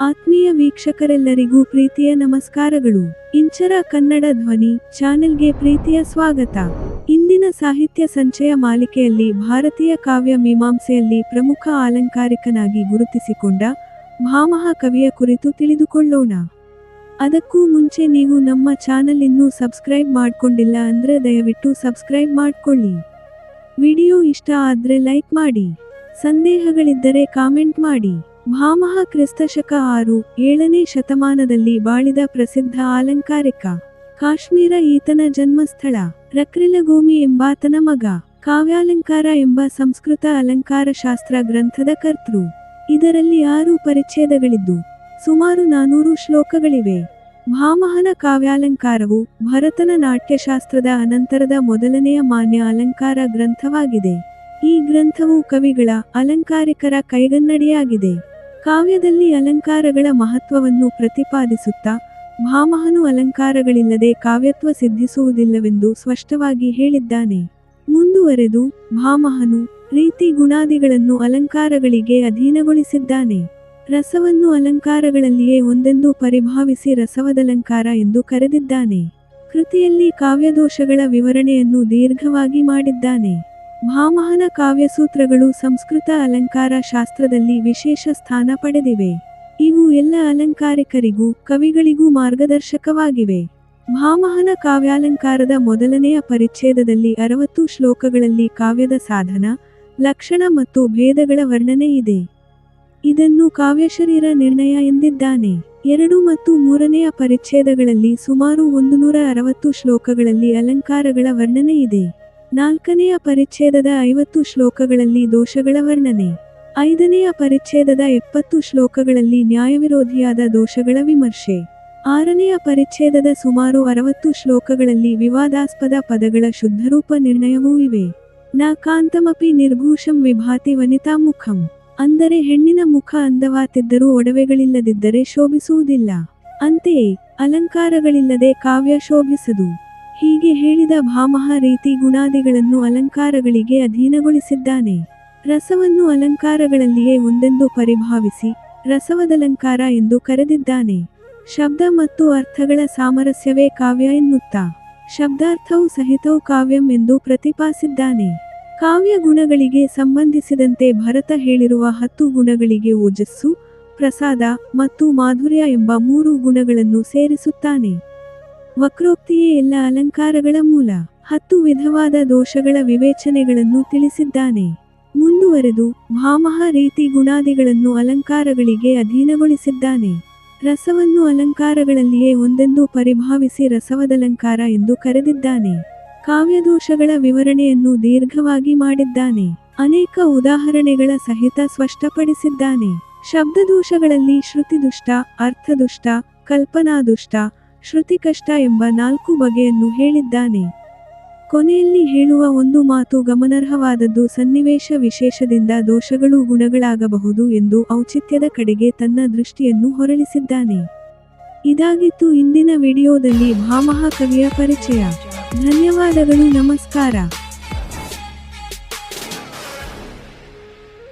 ಆತ್ಮೀಯ ವೀಕ್ಷಕರೆಲ್ಲರಿಗೂ ಪ್ರೀತಿಯ ನಮಸ್ಕಾರಗಳು. ಇಂಚರ ಕನ್ನಡ ಧ್ವನಿ ಚಾನೆಲ್ಗೆ ಪ್ರೀತಿಯ ಸ್ವಾಗತ. ಇಂದಿನ ಸಾಹಿತ್ಯ ಸಂಚಯ ಮಾಲಿಕೆಯಲ್ಲಿ ಭಾರತೀಯ ಕಾವ್ಯ ಮೀಮಾಂಸೆಯಲ್ಲಿ ಪ್ರಮುಖ ಆಲಂಕಾರಿಕನಾಗಿ ಗುರುತಿಸಿಕೊಂಡ ಭಾಮಹ ಕವಿಯ ಕುರಿತು ತಿಳಿದುಕೊಳ್ಳೋಣ. ಅದಕ್ಕೂ ಮುಂಚೆ ನೀವು ನಮ್ಮ ಚಾನಲ್ ಇನ್ನೂ ಸಬ್ಸ್ಕ್ರೈಬ್ ಮಾಡಿಕೊಂಡಿಲ್ಲ ಅಂದ್ರೆ ದಯವಿಟ್ಟು ಸಬ್ಸ್ಕ್ರೈಬ್ ಮಾಡಿಕೊಳ್ಳಿ. ವಿಡಿಯೋ ಇಷ್ಟ ಆದ್ರೆ ಲೈಕ್ ಮಾಡಿ. ಸಂದೇಹಗಳಿದ್ದರೆ ಕಾಮೆಂಟ್ ಮಾಡಿ. ಭಾಮಹ ಕ್ರಿಸ್ತಶಕ ಆರು ಏಳನೇ ಶತಮಾನದಲ್ಲಿ ಬಾಳಿದ ಪ್ರಸಿದ್ಧ ಆಲಂಕಾರಿಕ ಕಾಶ್ಮೀರ ಈತನ ಜನ್ಮಸ್ಥಳ. ರಕ್ರಿಲಗೋಮಿ ಎಂಬಾತನ ಮಗ, ಕಾವ್ಯಾಲಂಕಾರ ಎಂಬ ಸಂಸ್ಕೃತ ಅಲಂಕಾರ ಶಾಸ್ತ್ರ ಗ್ರಂಥದ ಕರ್ತೃ. ಇದರಲ್ಲಿ ಆರು ಪರಿಚ್ಛೇದಗಳಿದ್ದು, ಸುಮಾರು ನಾನೂರು ಶ್ಲೋಕಗಳಿವೆ. ಭಾಮಹನ ಕಾವ್ಯಾಲಂಕಾರವು ಭರತನ ನಾಟ್ಯಶಾಸ್ತ್ರದ ಅನಂತರದ ಮೊದಲನೆಯ ಮಾನ್ಯ ಅಲಂಕಾರ ಗ್ರಂಥವಾಗಿದೆ. ಈ ಗ್ರಂಥವು ಕವಿಗಳ ಅಲಂಕಾರಿಕರ ಕೈಗನ್ನಡಿಯಾಗಿದೆ. ಕಾವ್ಯದಲ್ಲಿ ಅಲಂಕಾರಗಳ ಮಹತ್ವವನ್ನು ಪ್ರತಿಪಾದಿಸುತ್ತಾ, ಭಾಮಹನು ಅಲಂಕಾರಗಳಿಲ್ಲದೆ ಕಾವ್ಯತ್ವ ಸಿದ್ಧಿಸುವುದಿಲ್ಲವೆಂದು ಸ್ಪಷ್ಟವಾಗಿ ಹೇಳಿದ್ದಾನೆ. ಮುಂದುವರೆದು, ಭಾಮಹನು ರೀತಿ ಗುಣಾದಿಗಳನ್ನು ಅಲಂಕಾರಗಳಿಗೆ ಅಧೀನಗೊಳಿಸಿದ್ದಾನೆ. ರಸವನ್ನು ಅಲಂಕಾರಗಳಲ್ಲಿಯೇ ಒಂದೆಂದು ಪರಿಭಾವಿಸಿ ರಸವದಲಂಕಾರ ಎಂದು ಕರೆದಿದ್ದಾನೆ. ಕೃತಿಯಲ್ಲಿ ಕಾವ್ಯದೋಷಗಳ ವಿವರಣೆಯನ್ನು ದೀರ್ಘವಾಗಿ ಮಾಡಿದ್ದಾನೆ. ಭಾಮಹನ ಕಾವ್ಯಸೂತ್ರಗಳು ಸಂಸ್ಕೃತ ಅಲಂಕಾರ ಶಾಸ್ತ್ರದಲ್ಲಿ ವಿಶೇಷ ಸ್ಥಾನ ಪಡೆದಿವೆ. ಇವು ಎಲ್ಲ ಅಲಂಕಾರಿಕರಿಗೂ, ಕವಿಗಳಿಗೂ ಮಾರ್ಗದರ್ಶಕವಾಗಿವೆ. ಭಾಮಹನ ಕಾವ್ಯಾಲಂಕಾರದ ಮೊದಲನೆಯ ಪರಿಚ್ಛೇದದಲ್ಲಿ ಅರವತ್ತು ಶ್ಲೋಕಗಳಲ್ಲಿ ಕಾವ್ಯದ ಸಾಧನ, ಲಕ್ಷಣ ಮತ್ತು ಭೇದಗಳ ವರ್ಣನೆ ಇದೆ. ಇದನ್ನು ಕಾವ್ಯಶರೀರ ನಿರ್ಣಯ ಎಂದಿದ್ದಾನೆ. ಎರಡು ಮತ್ತು ಮೂರನೆಯ ಪರಿಚ್ಛೇದಗಳಲ್ಲಿ ಸುಮಾರು ಒಂದು ನೂರ ಅರವತ್ತು ಶ್ಲೋಕಗಳಲ್ಲಿ ಅಲಂಕಾರಗಳ ವರ್ಣನೆ ಇದೆ. ನಾಲ್ಕನೆಯ ಪರಿಚ್ಛೇದದ ಐವತ್ತು ಶ್ಲೋಕಗಳಲ್ಲಿ ದೋಷಗಳ ವರ್ಣನೆ. ಐದನೆಯ ಪರಿಚ್ಛೇದದ ಎಪ್ಪತ್ತು ಶ್ಲೋಕಗಳಲ್ಲಿ ನ್ಯಾಯವಿರೋಧಿಯಾದ ದೋಷಗಳ ವಿಮರ್ಶೆ. ಆರನೆಯ ಪರಿಚ್ಛೇದದ ಸುಮಾರು ಅರವತ್ತು ಶ್ಲೋಕಗಳಲ್ಲಿ ವಿವಾದಾಸ್ಪದ ಪದಗಳ ಶುದ್ಧರೂಪ ನಿರ್ಣಯವೂ ಇವೆ. ನ ಕಾಂತಮಪಿ ನಿರ್ಭೂಷಂ ವಿಭಾತಿ ವನಿತಾ ಮುಖಂ. ಅಂದರೆ ಹೆಣ್ಣಿನ ಮುಖ ಅಂದವಾತಿದ್ದರೂ ಒಡವೆಗಳಿಲ್ಲದಿದ್ದರೆ ಶೋಭಿಸುವುದಿಲ್ಲ. ಅಂತೆಯೇ, ಅಲಂಕಾರಗಳಿಲ್ಲದೆ ಕಾವ್ಯ ಶೋಭಿಸದು. ಹೀಗೆ ಹೇಳಿದ ಭಾಮಹ ರೀತಿ ಗುಣಾದಿಗಳನ್ನು ಅಲಂಕಾರಗಳಿಗೆ ಅಧೀನಗೊಳಿಸಿದ್ದಾನೆ. ರಸವನ್ನು ಅಲಂಕಾರಗಳಲ್ಲಿಯೇ ಒಂದೆಂದು ಪರಿಭಾವಿಸಿ, ರಸವದಲಂಕಾರ ಎಂದು ಕರೆದಿದ್ದಾನೆ. ಶಬ್ದ ಮತ್ತು ಅರ್ಥಗಳ ಸಾಮರಸ್ಯವೇ ಕಾವ್ಯ ಎನ್ನುತ್ತಾ, ಶಬ್ದಾರ್ಥವು ಸಹಿತವು ಕಾವ್ಯಂ ಎಂದು ಪ್ರತಿಪಾಸಿದ್ದಾನೆ. ಕಾವ್ಯ ಗುಣಗಳಿಗೆ ಸಂಬಂಧಿಸಿದಂತೆ ಭರತ ಹೇಳಿರುವ ಹತ್ತು ಗುಣಗಳಿಗೆ ಓಜಸ್ಸು, ಪ್ರಸಾದ ಮತ್ತು ಮಾಧುರ್ಯ ಎಂಬ ಮೂರು ಗುಣಗಳನ್ನು ಸೇರಿಸುತ್ತಾನೆ. ವಕ್ರೋಕ್ತಿಯೇ ಎಲ್ಲ ಅಲಂಕಾರಗಳ ಮೂಲ. ಹತ್ತು ವಿಧವಾದ ದೋಷಗಳ ವಿವೇಚನೆಗಳನ್ನು ತಿಳಿಸಿದ್ದಾನೆ. ಮುಂದುವರೆದು ಭಾಮಹ ರೀತಿ ಗುಣಾದಿಗಳನ್ನು ಅಲಂಕಾರಗಳಿಗೆ ಅಧೀನಗೊಳಿಸಿದ್ದಾನೆ. ರಸವನ್ನು ಅಲಂಕಾರಗಳಲ್ಲಿಯೇ ಒಂದೆಂದು ಪರಿಭಾವಿಸಿ ರಸವದಲಂಕಾರ ಎಂದು ಕರೆದಿದ್ದಾನೆ. ಕಾವ್ಯದೋಷಗಳ ವಿವರಣೆಯನ್ನು ದೀರ್ಘವಾಗಿ ಮಾಡಿದ್ದಾನೆ. ಅನೇಕ ಉದಾಹರಣೆಗಳ ಸಹಿತ ಸ್ಪಷ್ಟಪಡಿಸಿದ್ದಾನೆ. ಶಬ್ದದೋಷಗಳಲ್ಲಿ ಶ್ರುತಿದುಷ್ಟ, ಅರ್ಥದುಷ್ಟ, ಕಲ್ಪನಾದುಷ್ಟ ಶ್ರುತಿಕಷ್ಟ ಎಂಬ ನಾಲ್ಕು ಬಗೆಯನ್ನು ಹೇಳಿದ್ದಾನೆ. ಕೊನೆಯಲ್ಲಿ ಹೇಳುವ ಒಂದು ಮಾತು ಗಮನಾರ್ಹವಾದದ್ದು ಸನ್ನಿವೇಶ ವಿಶೇಷದಿಂದ ದೋಷಗಳು ಗುಣಗಳಾಗಬಹುದು ಎಂದು ಔಚಿತ್ಯದ ಕಡೆಗೆ ತನ್ನ ದೃಷ್ಟಿಯನ್ನು ಹೊರಳಿಸಿದ್ದಾನೆ. ಇದಾಗಿತ್ತು ಇಂದಿನ ವಿಡಿಯೋದಲ್ಲಿ ಭಾಮಹ ಕವಿಯ ಪರಿಚಯ. ಧನ್ಯವಾದಗಳು, ನಮಸ್ಕಾರ.